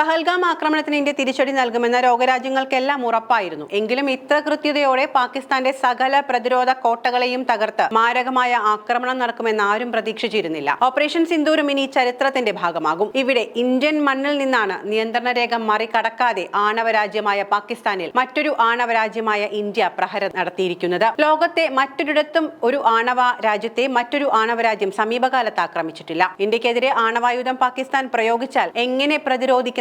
പഹൽഗാം ആക്രമണത്തിന് ഇന്ത്യ തിരിച്ചടി നൽകുമെന്ന രോഗരാജ്യങ്ങൾക്കെല്ലാം ഉറപ്പായിരുന്നു. എങ്കിലും ഇത്ര കൃത്യതയോടെ പാകിസ്ഥാന്റെ സകല പ്രതിരോധ കോട്ടകളെയും തകർത്ത് മാരകമായ ആക്രമണം നടക്കുമെന്ന് ആരും പ്രതീക്ഷിച്ചിരുന്നില്ല. ഓപ്പറേഷൻ സിന്ദൂരും ഇനി ചരിത്രത്തിന്റെ ഭാഗമാകും. ഇവിടെ ഇന്ത്യൻ മണ്ണിൽ നിന്നാണ് നിയന്ത്രണ രേഖ മറികടക്കാതെ ആണവ രാജ്യമായ പാകിസ്ഥാനിൽ മറ്റൊരു ആണവരാജ്യമായ ഇന്ത്യ പ്രഹരം നടത്തിയിരിക്കുന്നത്. ലോകത്തെ മറ്റൊരിടത്തും ഒരു ആണവ രാജ്യത്തെ മറ്റൊരു ആണവരാജ്യം സമീപകാലത്ത് ആക്രമിച്ചിട്ടില്ല. ഇന്ത്യക്കെതിരെ ആണവായുധം പാകിസ്ഥാൻ പ്രയോഗിച്ചാൽ എങ്ങനെ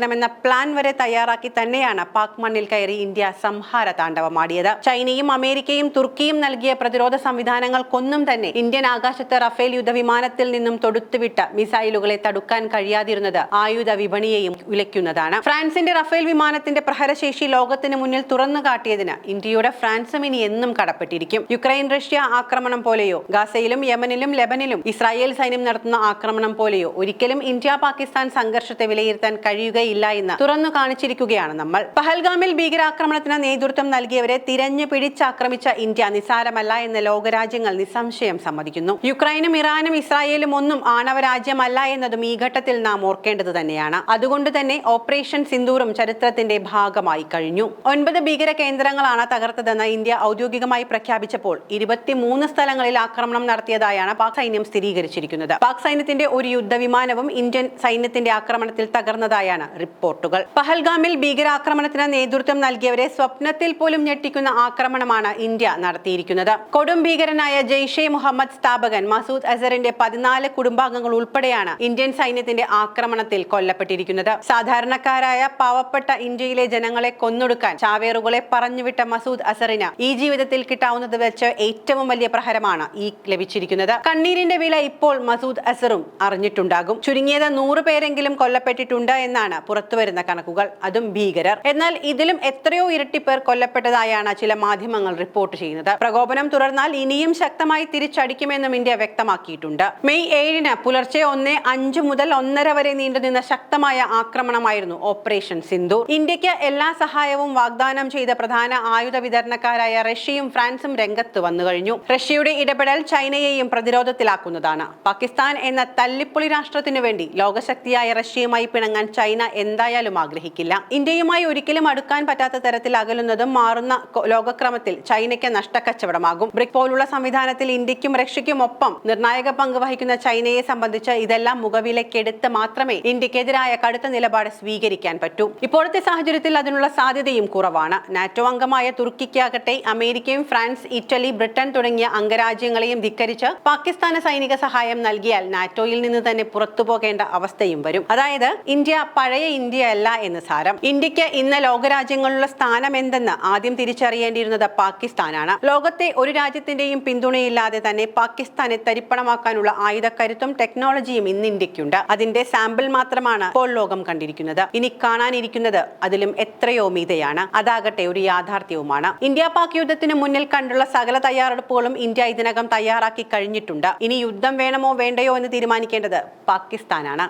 പ്രതിരോധിക്കണമെന്ന പ്ലാൻ വരെ തയ്യാറാക്കി തന്നെയാണ് പാക് മണ്ണിൽ കയറി ഇന്ത്യ സംഹാര താണ്ഡവമാടിയത് ചൈനയും അമേരിക്കയും തുർക്കിയും നൽകിയ പ്രതിരോധ സംവിധാനങ്ങൾക്കൊന്നും തന്നെ ഇന്ത്യൻ ആകാശത്ത് റഫേൽ യുദ്ധവിമാനത്തിൽ നിന്നും തൊടുത്തുവിട്ട മിസൈലുകളെ തടുക്കാൻ കഴിയാതിരുന്നത് ആയുധ വിപണിയെയും ഉലയ്ക്കുന്നതാണ് ഫ്രാൻസിന്റെ റഫേൽ വിമാനത്തിന്റെ പ്രഹരശേഷി ലോകത്തിന് മുന്നിൽ തുറന്നു കാട്ടിയതിന് ഇന്ത്യയുടെ ഫ്രാൻസും ഇനി എന്നും കടപ്പെട്ടിരിക്കും. യുക്രൈൻ റഷ്യ ആക്രമണം പോലെയോ ഗാസയിലും യമനിലും ലെബനിലും ഇസ്രായേൽ സൈന്യം നടത്തുന്ന ആക്രമണം പോലെയോ ഒരിക്കലും ഇന്ത്യ പാകിസ്ഥാൻ സംഘർഷത്തെ വിലയിരുത്താൻ കഴിയുകയില്ല. എന്ന് തുറന്നു കാണിച്ചിരിക്കുകയാണ് നമ്മൾ. പഹൽഗാമിൽ ഭീകരാക്രമണത്തിന് നേതൃത്വം നൽകിയവരെ തിരഞ്ഞു പിടിച്ചാക്രമിച്ച ഇന്ത്യ നിസാരമല്ല എന്ന് ലോകരാജ്യങ്ങൾ നിസ്സംശയം സമ്മതിക്കുന്നു. യുക്രൈനും ഇറാനും ഇസ്രായേലും ഒന്നും ആണവ രാജ്യമല്ല എന്നതും ഈ ഘട്ടത്തിൽ നാം ഓർക്കേണ്ടത് തന്നെയാണ്. അതുകൊണ്ട് തന്നെ ഓപ്പറേഷൻ സിന്ദൂറും ചരിത്രത്തിന്റെ ഭാഗമായി കഴിഞ്ഞു. ഒൻപത് ഭീകര കേന്ദ്രങ്ങളാണ് തകർത്തതെന്ന് ഇന്ത്യ ഔദ്യോഗികമായി പ്രഖ്യാപിച്ചപ്പോൾ ഇരുപത്തിമൂന്ന് സ്ഥലങ്ങളിൽ ആക്രമണം നടത്തിയതായാണ് പാക് സൈന്യം സ്ഥിരീകരിച്ചിരിക്കുന്നത്. പാക് സൈന്യത്തിന്റെ ഒരു യുദ്ധവിമാനവും ഇന്ത്യൻ സൈന്യത്തിന്റെ ആക്രമണത്തിൽ തകർന്നതായാണ് റിപ്പോർട്ടുകൾ. പഹൽഗാമിൽ ഭീകരാക്രമണത്തിന് നേതൃത്വം നൽകിയവരെ സ്വപ്നത്തിൽ പോലും ഞെട്ടിക്കുന്ന ആക്രമണമാണ് ഇന്ത്യ നടത്തിയിരിക്കുന്നത്. കൊടും ഭീകരനായ ജെയ്ഷെ മുഹമ്മദ് സ്ഥാപകൻ മസൂദ് അസറിന്റെ പതിനാല് കുടുംബാംഗങ്ങൾ ഉൾപ്പെടെയാണ് ഇന്ത്യൻ സൈന്യത്തിന്റെ ആക്രമണത്തിൽ കൊല്ലപ്പെട്ടിരിക്കുന്നത്. സാധാരണക്കാരായ പാവപ്പെട്ട ഇന്ത്യയിലെ ജനങ്ങളെ കൊന്നൊടുക്കാൻ ചാവേറുകളെ പറഞ്ഞുവിട്ട മസൂദ് അസറിന് ഈ ജീവിതത്തിൽ കിട്ടാവുന്നത് വെച്ച് ഏറ്റവും വലിയ പ്രഹരമാണ് ഈ ലഭിച്ചിരിക്കുന്നത്. കണ്ണീരിന്റെ വില ഇപ്പോൾ മസൂദ് അസറും അറിഞ്ഞിട്ടുണ്ടാകും. ചുരുങ്ങിയത് നൂറ് പേരെങ്കിലും കൊല്ലപ്പെട്ടിട്ടുണ്ട് എന്നാണ് പുറത്തുവരുന്ന കണക്കുകൾ. അതും ഭീകരർ. എന്നാൽ ഇതിലും എത്രയോ ഇരട്ടി പേർ കൊല്ലപ്പെട്ടതായാണ് ചില മാധ്യമങ്ങൾ റിപ്പോർട്ട് ചെയ്യുന്നത്. പ്രകോപനം തുടർന്നാൽ ഇനിയും ശക്തമായി തിരിച്ചടിക്കുമെന്നും ഇന്ത്യ വ്യക്തമാക്കിയിട്ടുണ്ട്. മെയ് ഏഴിന് പുലർച്ചെ ഒന്ന് അഞ്ച് മുതൽ ഒന്നര വരെ നീണ്ടുനിന്ന ശക്തമായ ആക്രമണമായിരുന്നു ഓപ്പറേഷൻ സിന്ധു ഇന്ത്യയ്ക്ക് എല്ലാ സഹായവും വാഗ്ദാനം ചെയ്ത പ്രധാന ആയുധ വിതരണക്കാരായ റഷ്യയും ഫ്രാൻസും രംഗത്ത് വന്നു കഴിഞ്ഞു. റഷ്യയുടെ ഇടപെടൽ ചൈനയെയും പ്രതിരോധത്തിലാക്കുന്നതാണ്. പാകിസ്ഥാൻ എന്ന തല്ലിപ്പൊളി രാഷ്ട്രത്തിനു വേണ്ടി ലോകശക്തിയായ റഷ്യയുമായി പിണങ്ങാൻ ചൈന എന്തായാലും ആഗ്രഹിക്കില്ല. ഇന്ത്യയുമായി ഒരിക്കലും അടുക്കാൻ പറ്റാത്ത തരത്തിൽ അകലുന്നതും മാറുന്ന ലോകക്രമത്തിൽ ചൈനയ്ക്ക് നഷ്ടക്കച്ചവടമാകും. ബ്രിക് പോലുള്ള സംവിധാനത്തിൽ ഇന്ത്യക്കും റഷ്യയ്ക്കും ഒപ്പം നിർണായക പങ്ക് വഹിക്കുന്ന ചൈനയെ സംബന്ധിച്ച് ഇതെല്ലാം മുഖവിലക്കെടുത്ത് മാത്രമേ ഇന്ത്യക്കെതിരായ കടുത്ത നിലപാട് സ്വീകരിക്കാൻ പറ്റൂ. ഇപ്പോഴത്തെ സാഹചര്യത്തിൽ അതിനുള്ള സാധ്യതയും കുറവാണ്. നാറ്റോ അംഗമായ തുർക്കിക്കാകട്ടെ അമേരിക്കയും ഫ്രാൻസ് ഇറ്റലി ബ്രിട്ടൻ തുടങ്ങിയ അംഗരാജ്യങ്ങളെയും ധിക്കരിച്ച് പാകിസ്ഥാന സൈനിക സഹായം നൽകിയാൽ നാറ്റോയിൽ നിന്ന് തന്നെ പുറത്തുപോകേണ്ട അവസ്ഥയും വരും. അതായത് ഇന്ത്യ പഴയ ഇന്ത്യ അല്ല എന്ന് സാരം. ഇന്ത്യയ്ക്ക് ഇന്ന് ലോകരാജ്യങ്ങളിലുള്ള സ്ഥാനം എന്തെന്ന് ആദ്യം തിരിച്ചറിയേണ്ടിയിരുന്നത് പാകിസ്ഥാനാണ്. ലോകത്തെ ഒരു രാജ്യത്തിന്റെയും പിന്തുണയില്ലാതെ തന്നെ പാകിസ്ഥാനെ തരിപ്പണമാക്കാനുള്ള ആയുധക്കരുത്തും ടെക്നോളജിയും ഇന്ന് ഇന്ത്യക്കുണ്ട് അതിന്റെ സാമ്പിൾ മാത്രമാണ് ഇപ്പോൾ ലോകം കണ്ടിരിക്കുന്നത്. ഇനി കാണാനിരിക്കുന്നത് അതിലും എത്രയോ മീതയാണ്. അതാകട്ടെ ഒരു യാഥാർത്ഥ്യവുമാണ്. ഇന്ത്യ പാക് യുദ്ധത്തിന് മുന്നിൽ കണ്ടുള്ള സകല തയ്യാറെടുപ്പുകളും ഇന്ത്യ ഇതിനകം തയ്യാറാക്കി കഴിഞ്ഞിട്ടുണ്ട്. ഇനി യുദ്ധം വേണമോ വേണ്ടയോ എന്ന് തീരുമാനിക്കേണ്ടത് പാകിസ്ഥാനാണ്.